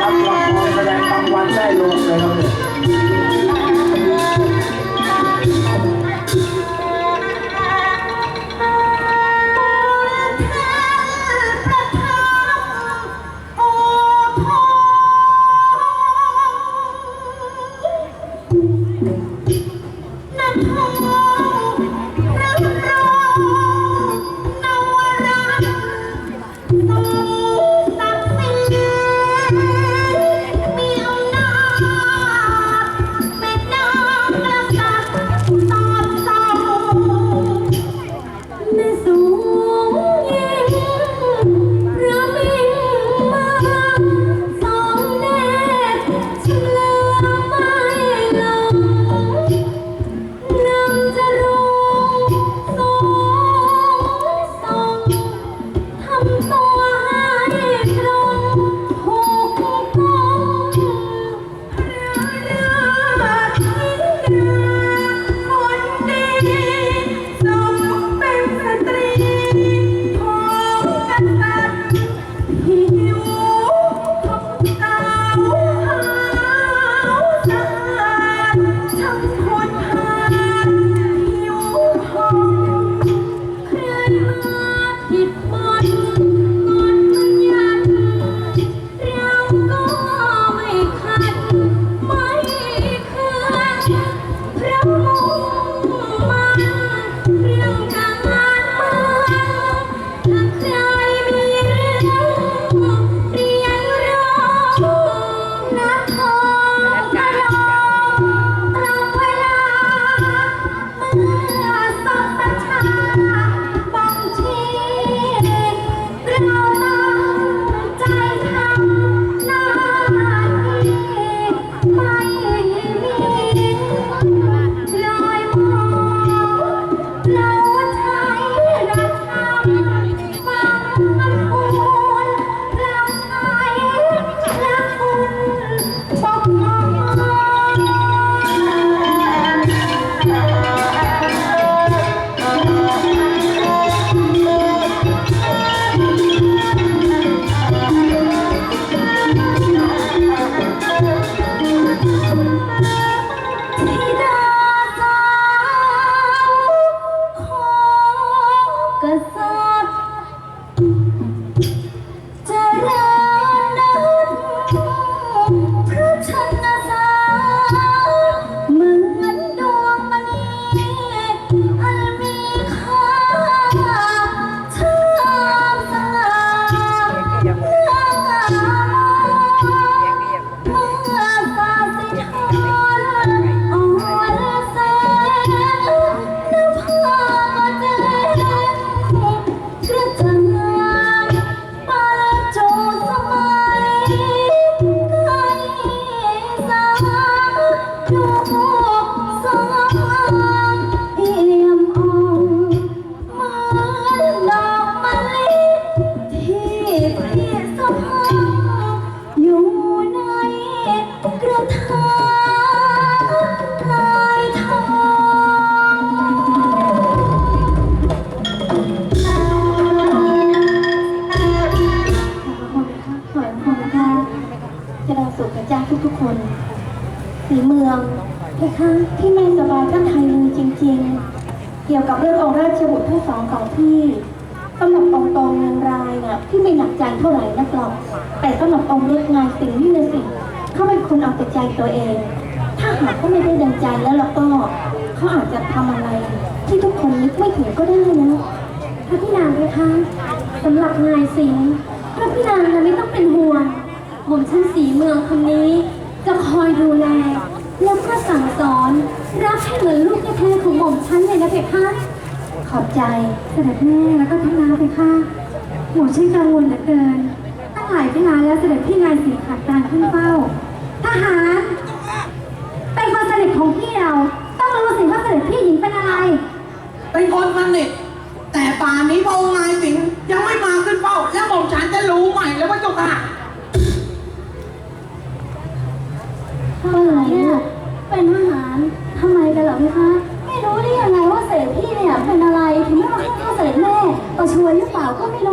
รับรางวัลแสดงรางวัลได้ลงเลยครับ สีเมืองเพะที่ไม่สบายท่านไทยมูจริง ๆ เกี่ยวกับเรื่ององค์ราชบุตรทั้งสองของพี่ำหรับองค์ตรงงินรายเนี่ยพี่ไม่หนักใจเท่าไหร่นักหรอกแต่สำหรับองค์เล็กงานสิ่งนี่นะสิเขาเป็นคนเอาแต่ใจตัวเอง ถ้าหากเขาไม่ได้ดังใจแล้วแล้วก็เขาอาจจะทำอะไร ที่ทุกคนนึกไม่ถึงก็ได้นะพระพี่นางเพคะสำหรับนายสิงห์พระพี่นางนะไม่ต้องเป็นห่วงหม่อมชั้นสีเมืองคนนี้ จะคอยดูแล แล้วก็สั่งสอนรักให้เหมือนลูกแท้ๆของหม่อมชั้นเลยนะเพคะ อบใจเสด็จแม่แล้วก็ท่านนาเพคะหม่อมชั้นกังวลเหลือเกิน ตั้งหลายเวลาแล้วเสด็จพี่นายสิงห์ขาดการขึ้นเฝ้า ทหาร เป็นคนสนิทของพี่เรา ต้องรู้สิว่าเสด็จพี่หญิงเป็นอะไร เป็นคนสนิทแต่ป่านนี้พระองค์นายสิงห์ยังไม่มาขึ้นเฝ้า แล้วผมฉันจะรู้ใหม่แล้วว่าเจ้าค่ะทำไมเนี่ยเป็นทหารทำไมกันเหรอพี่คะ ช